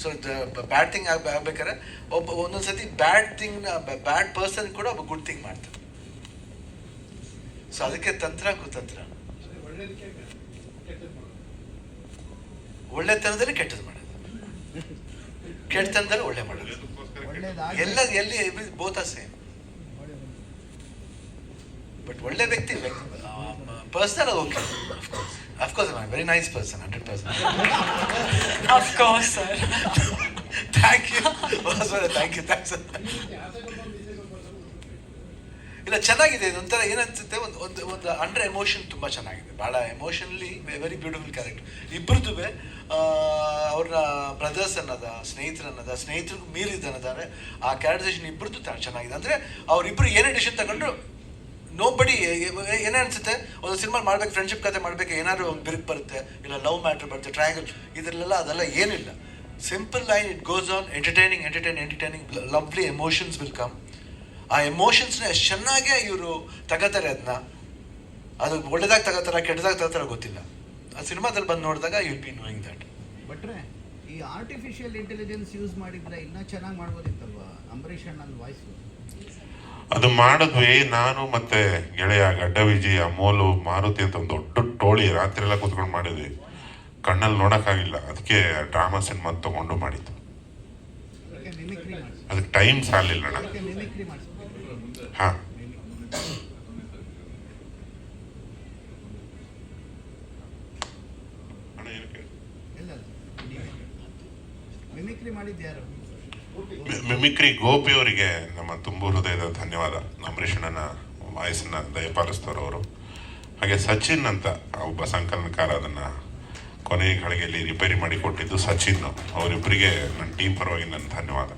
So bad thing ಆಗ, ಆಗ್ಬೇಕಾದ್ರೆ ಒಬ್ಬ ಒಂದೊಂದ್ಸತಿ ಬ್ಯಾಡ್ ಥಿಂಗ್ ಬ್ಯಾಡ್ ಪರ್ಸನ್ ಕೂಡ ಒಬ್ಬ ಗುಡ್ ಥಿಂಗ್ ಮಾಡ್ತಾರೆ ಸೊ ಅದಕ್ಕೆ ತಂತ್ರ ಕುತಂತ್ರ. ಒಳ್ಳೆತನದಲ್ಲಿ ಕೆಟ್ಟದ್ದು ಮಾಡೋದು. ಕೆಟ್ಟತನದಲ್ಲಿ ಒಳ್ಳೆ ಮಾಡೋದು. ಎಲ್ಲ, ಎಲ್ಲಿ ಬೋತ ಸೇಮ್ ಬಟ್ ಒಳ್ಳೆ ವ್ಯಕ್ತಿ personal okay of course very nice person hundred percent Of course, sir. Thank you thank you thanks. ಇಲ್ಲ ಚೆನ್ನಾಗಿದೆ. ಒಂಥರ ಏನನ್ಸುತ್ತೆ? ಒಂದು ಒಂದು ಒಂದು ಅಂಡರ್ ಎಮೋಷನ್ ತುಂಬ ಚೆನ್ನಾಗಿದೆ. ಭಾಳ ಎಮೋಷನಲಿ ವೆರಿ ಬ್ಯೂಟಿಫುಲ್ ಕ್ಯಾರೆಕ್ಟರ್ ಇಬ್ಬರದ್ದು ಅವ್ರನ್ನ ಬ್ರದರ್ಸ್ ಅನ್ನೋದ ಸ್ನೇಹಿತರು ಅನ್ನೋದ ಸ್ನೇಹಿತರಿಗೂ ಮೀರಿದ ಅನ್ನೋದಾದ್ರೆ ಆ ಕ್ಯಾರೆಕ್ಟರೇಷನ್ ಇಬ್ಬರದ್ದು ಚೆನ್ನಾಗಿದೆ. ಅಂದರೆ ಅವರಿಬ್ಬರು ಏನೇ ಡಿಸಿಷನ್ ತಗೊಂಡ್ರು? ನೋ ಬಡಿ ಏನೇ ಅನ್ಸುತ್ತೆ? ಒಂದು ಸಿನಿಮಾ ಮಾಡ್ಬೇಕು ಫ್ರೆಂಡ್ಶಿಪ್ ಕತೆ ಮಾಡ್ಬೇಕು, ಏನಾದ್ರು ಒಂದು ಬಿರುಕು ಬರುತ್ತೆ, ಇಲ್ಲ ಲವ್ ಮ್ಯಾಟ್ರ್ ಬರುತ್ತೆ ಟ್ರಯಾಂಗಲ್ ಇದರಲ್ಲೆಲ್ಲ ಅದೆಲ್ಲ ಏನಿಲ್ಲ. Simple line it goes on entertaining entertain entertaining lovely emotions will come ಆ ಎಮೋಷನ್ಸ್ನ ಎಷ್ಟು ಚೆನ್ನಾಗೇ ಇವರು ತಗೋತಾರೆ ಅದನ್ನ ಅದು ಒಳ್ಳೇದಾಗಿ ತಗೋತಾರ, ಕೆಟ್ಟದಾಗಿ ತಗೋತಾರ ಗೊತ್ತಿಲ್ಲ. ಆ ಸಿನಿಮಾದಲ್ಲಿ ಬಂದು ನೋಡಿದಾಗ ಯು ಬಿ ನೋಯಿಂಗ್ ದಟ್ ಬಟ್ರೆ ಈ ಆರ್ಟಿಫಿಷಿಯಲ್ ಇಂಟೆಲಿಜೆನ್ಸ್ ಯೂಸ್ ಮಾಡಿದ್ರೆ ಇನ್ನೂ ಚೆನ್ನಾಗಿ ಮಾಡ್ಬೋದಿತ್ತಲ್ವಾ? ಅಂಬರೀಷ್ ಅಣ್ಣನ ವಾಯ್ಸ್ ಅದು ಮಾಡಿದ್ವಿ ನಾನು ಮತ್ತೆ ಗೆಳೆಯ ಗಡ್ಡ ವಿಜಯ ಅಮೋಲು ಮಾರುತಿ ಅಂತ ಒಂದು ದೊಡ್ಡ ಟೋಳಿ ರಾತ್ರಿ ಎಲ್ಲ ಕೂತ್ಕೊಂಡು ಮಾಡಿದ್ವಿ. ಕಣ್ಣಲ್ಲಿ ನೋಡೋಕ್ಕಾಗಿಲ್ಲ. ಅದಕ್ಕೆ ಡ್ರಾಮಾ ಸಿನಿಮಾ ತಗೊಂಡು ಮಾಡಿದ್ದು. ಅದಕ್ಕೆ ಟೈಮ್ ಸಾಲಿಲ್ಲ ಹಾ. ಮಿಮಿಕ್ರಿ ಗೋಪಿ ಅವರಿಗೆ. ನಮ್ಮ ತುಂಬು ಹೃದಯದ ಧನ್ಯವಾದ. ಅಂಬರೀಷಣ್ಣನ ವಾಯಸ್ಸನ್ನ ಅವರು. ಹಾಗೆ ಸಚಿನ್ ಅಂತ ಒಬ್ಬ ಸಂಕಲನಕಾರ ಅದನ್ನ ಕೊನೆಯ ಗಳಿಗೆಯಲ್ಲಿ ರಿಪೇರಿ ಮಾಡಿ ಕೊಟ್ಟಿದ್ದು ಸಚಿನ್. ಅವರಿಬ್ಬರಿಗೆ ನನ್ನ ಟೀಮ್ ಪರವಾಗಿ ನನ್ನ ಧನ್ಯವಾದ.